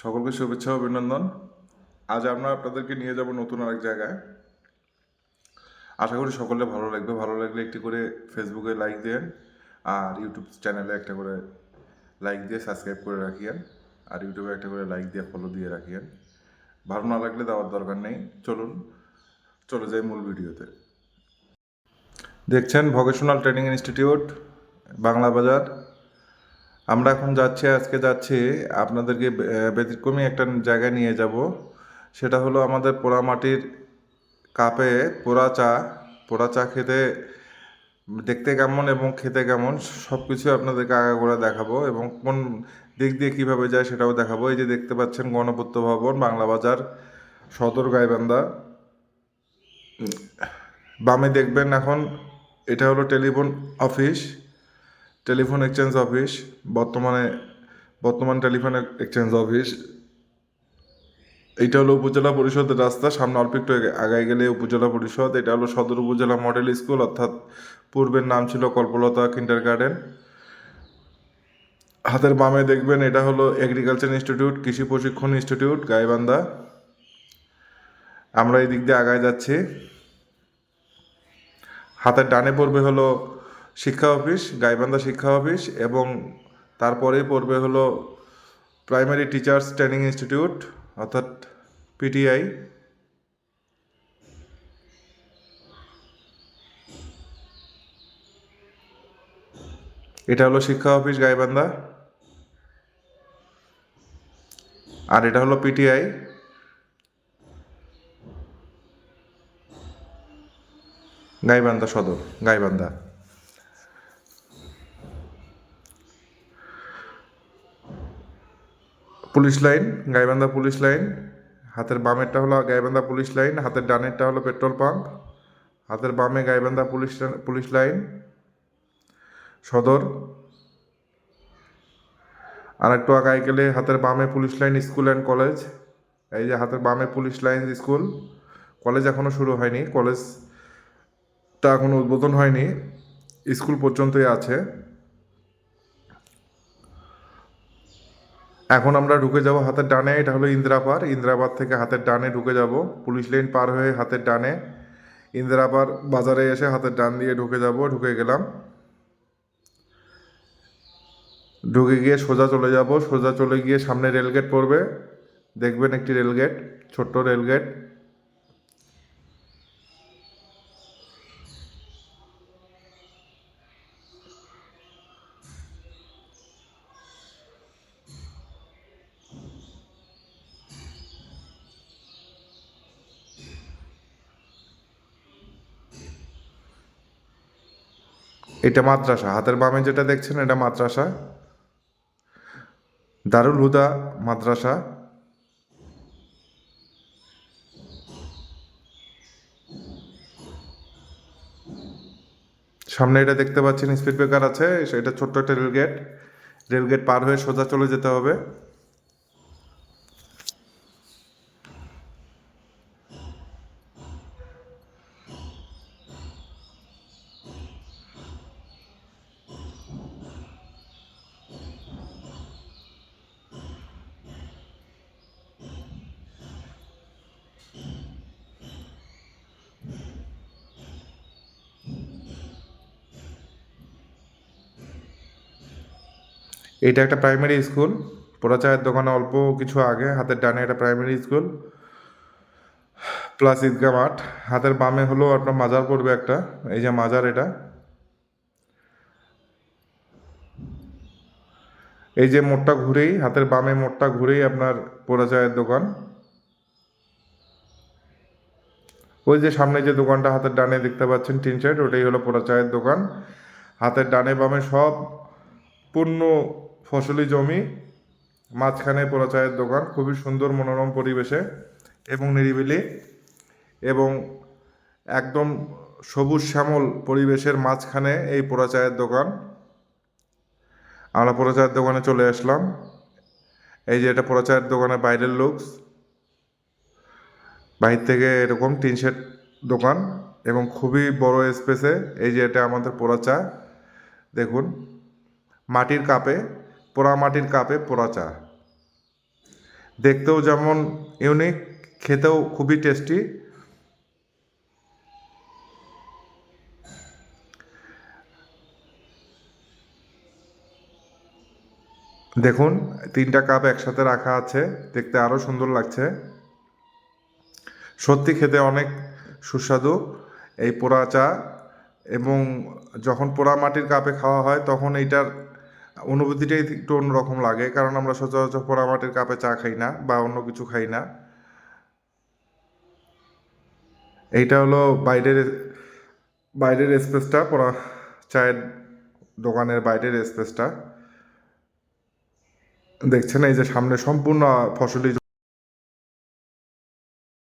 সকলকে শুভেচ্ছা অভিনন্দন। আজ আমরা আপনাদেরকে নিয়ে যাব নতুন আরেক জায়গায়। আশা করি সকলে ভালো লাগবে। ভালো লাগলে একটি করে ফেসবুকে লাইক দেন আর ইউটিউব চ্যানেলে একটা করে লাইক দিয়ে সাবস্ক্রাইব করে রাখিয়েন আর ইউটিউবে একটা করে লাইক দিয়ে ফলো দিয়ে রাখিয়েন। ভালো না লাগলে দেওয়ার দরকার নেই। চলুন, চলে যাই মূল ভিডিওতে। দেখছেন ভকেশনাল ট্রেনিং ইনস্টিটিউট, বাংলা বাজার। আমরা এখন যাচ্ছি, আজকে যাচ্ছি আপনাদেরকে ব্যতিক্রমী একটা জায়গায় নিয়ে যাব। সেটা হলো আমাদের পোড়ামাটির কাপে পোড়া চা পোড়া চা খেতে দেখতে কেমন এবং খেতে কেমন সব কিছু আপনাদেরকে আগাগোড়া দেখাবো এবং কোন দিক দিয়ে কীভাবে যায় সেটাও দেখাবো। এই যে দেখতে পাচ্ছেন গণপূর্ত ভবন, বাংলা বাজার, সদর গাইবান্ধা। বামে দেখবেন এখন, এটা হলো telephone office. Telephone exchange office, বর্তমানে, বর্তমান টেলিফোন এক্সচেঞ্জ অফিস। এইটা হলো উপজেলা পরিষদের রাস্তা, সামনে অল্প একটু আগায় গেলে উপজেলা পরিষদ। এটা হলো সদর উপজেলা মডেল স্কুল, অর্থাৎ পূর্বের নাম ছিল কল্পলতা কিন্ডার গার্ডেন হাতের বামে দেখবেন এটা হলো এগ্রিকালচার ইনস্টিটিউট কৃষি প্রশিক্ষণ ইনস্টিটিউট গাইবান্ধা। আমরা এই দিক দিয়ে আগায় যাচ্ছি। হাতের ডানে পড়বে হলো শিক্ষা অফিস, গাইবান্ধা শিক্ষা অফিস এবং তারপরেই পড়বে হলো প্রাইমারি টিচার্স ট্রেনিং ইনস্টিটিউট, অর্থাৎ পিটিআই। এটা হলো শিক্ষা অফিস, গাইবান্ধা। আর এটা হলো PTI. Gaibandha Sadar, Gaibandha. Police line, Gaibandha police line. হাতের বামেরটা হলো গাইবান্ধা পুলিশ লাইন, হাতের ডানেরটা হলো পেট্রোল পাম্প, হাতের বামে গাইবান্ধা পুলিশ পুলিশ লাইন, সদর। আর একটু আগায় গেলে হাতের বামে police line school and college. এই যে হাতের বামে পুলিশ লাইন স্কুল, কলেজ এখনও শুরু হয়নি, কলেজটা এখনও উদ্বোধন হয়নি, স্কুল পর্যন্তই আছে। এখন আমরা ঢুকে যাব হাতের ডানে, এটা হলো ইন্দিরাপার ইন্দিরাবাদ থেকে হাতের ডানে ঢুকে যাব। পুলিশ লাইন পার হয়ে হাতের ডানে ইন্দিরাপার বাজারে এসে হাতের ডান দিয়ে ঢুকে যাব, ঢুকে গেলাম। ঢুকে গিয়ে সোজা চলে যাব। সোজা চলে গিয়ে সামনে রেলগেট পড়বে। দেখবেন একটি রেলগেট, ছোট্ট রেলগেট। এটা মাদ্রাসা, হাতের বামে যেটা দেখছেন এটা মাদ্রাসা। দারুল হুদা মাদ্রাসা। সামনে এটা দেখতে পাচ্ছেন, স্পিড ব্রেকার আছে, এটা ছোট্ট একটা রেলগেট। রেলগেট পার হয়ে সোজা চলে যেতে হবে। এটা একটা প্রাইমারি স্কুল পোড়া চায়ের দোকানে অল্প কিছু আগে, হাতের ডানে একটা প্রাইমারি স্কুল প্লাস ঈদগাহ মাঠ। হাতের বামে হলো আপনার মাজার পড়বে একটা, এই যে মাজার এটা। এই যে মোড়টা ঘুরেই, হাতের বামে মোড়টা ঘুরেই আপনার পোড়া চায়ের দোকান। ওই যে সামনে যে দোকানটা হাতের ডানে দেখতে পাচ্ছেন, টিন শেড, ওটাই হলো পোড়া চায়ের দোকান। হাতের ডানে বামে সব পূর্ণ ফসলি জমি, মাঝখানে পোড়া চায়ের দোকান, খুবই সুন্দর মনোরম পরিবেশে এবং নিরিবিলি এবং একদম সবুজ শ্যামল পরিবেশের মাঝখানে এই পোড়া চায়ের দোকান। আমরা পোড়া চায়ের দোকানে চলে আসলাম। এই যে এটা পোড়া চায়ের দোকানের বাইরের লুকস। বাহির থেকে এরকম টিন শেড দোকান এবং খুবই বড় স্পেসে এই যে এটা আমাদের পোড়া চা। দেখুন, মাটির কাপে পোড়া মাটির কাপে পোড়া চা। দেখতেও যেমন ইউনিক খেতেও খুবই টেস্টি দেখুন, তিনটা কাপ একসাথে রাখা আছে, দেখতে আরও সুন্দর লাগছে। সত্যি খেতে অনেক সুস্বাদু এই পোড়া চা এবং যখন পোড়া মাটির কাপে খাওয়া হয়, তখন এইটার অনুভূতিটাই একটু অন্যরকম লাগে, কারণ আমরা সচরাচর পোড়া মাটির কাপে চা খাই না বা অন্য কিছু খাই না। এইটা হলো বাইরের বাইরের স্পেসটা, পোড়া চায়ের দোকানের বাইরের স্পেসটা। দেখছেন এই যে সামনে সম্পূর্ণ ফসলি